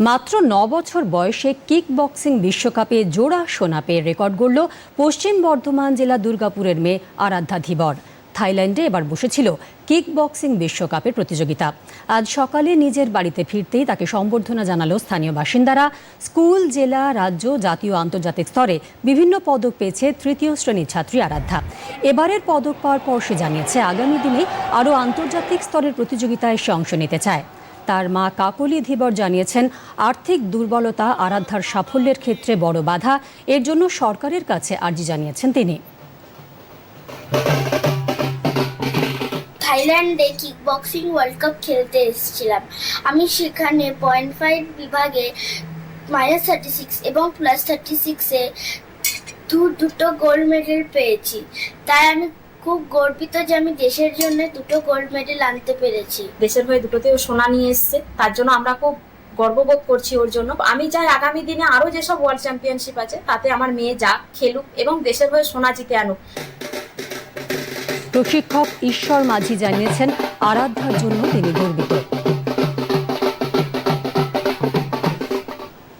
মাত্র ন বছর বয়সে কিক বক্সিং বিশ্বকাপে জোড়া সোনা পেয়ে রেকর্ড গড়ল পশ্চিম বর্ধমান জেলা দুর্গাপুরের মেয়ে আরাধ্যা ধীবর। থাইল্যান্ডে এবার বসেছিল কিক বক্সিং বিশ্বকাপের প্রতিযোগিতা। আজ সকালে নিজের বাড়িতে ফিরতেই তাকে সম্বর্ধনা জানালো স্থানীয় বাসিন্দারা। স্কুল, জেলা, রাজ্য, জাতীয় আন্তর্জাতিক স্তরে বিভিন্ন পদক পেয়েছে তৃতীয় শ্রেণির ছাত্রী আরাধ্যা। এবারের পদক পাওয়ার পর সে জানিয়েছে, আগামী দিনে আরও আন্তর্জাতিক স্তরের প্রতিযোগিতায় সে অংশ নিতে চায়। তার মা কাকলি ধীবর জানিয়েছেন, আর্থিক দুর্বলতা আরাধ্যার সাফল্যের ক্ষেত্রে বড় বাধা। এর জন্য সরকারের কাছে আর্জি জানিয়েছেন তিনি। থাইল্যান্ডে কিক বক্সিং ওয়ার্ল্ড কাপ খেলতে এসেছিলাম। আমি সেখানে পয়েন্ট ফাইভ বিভাগে মাইনাস থার্টি সিক্স এবং প্লাস থার্টি সিক্সে দু দুটো গোল্ড মেডেল পেয়েছি। তাই আমি খুব গর্বিত যে আমি দেশের জন্য দুটো গোল্ড মেডেল আনতে পেরেছি। দেশের হয়ে দুটোতে ও সোনা নিয়ে এসছে তার জন্য আমরা খুব গর্ববোধ করছি ওর জন্য। আমি চাই আগামী দিনে আরও যেসব ওয়ার্ল্ড চ্যাম্পিয়নশিপ আছে তাতে আমার মেয়ে যাক খেলুক এবং দেশের হয়ে সোনা জিতে আনুক। প্রশিক্ষক ঈশ্বর মাঝি জানিয়েছেন আরাধ্যার জন্য তিনি গর্বিত।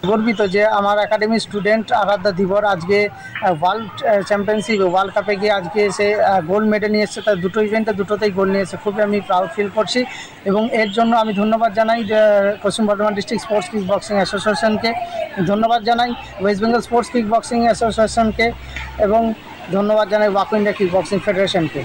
গর্বিত যে আমার একাডেমি স্টুডেন্ট আরাধ্যা ধীবর আজকে ওয়ার্ল্ড চ্যাম্পিয়নশিপ ওয়ার্ল্ড কাপে গিয়ে আজকে সে গোল্ড মেডেল নিয়ে এসেছে, তার দুটো ইভেন্টে দুটোতেই গোল্ড নিয়ে এসেছে খুবই আমি প্রাউড ফিল করছি এবং এর জন্য আমি ধন্যবাদ জানাই পশ্চিম Bardhaman district sports kick boxing অ্যাসোসিয়েশনকে ধন্যবাদ জানাই West Bengal sports kick boxing অ্যাসোসিয়েশনকে এবং ধন্যবাদ জানাই ওয়াক ইন্ডিয়া কিক বক্সিং ফেডারেশনকে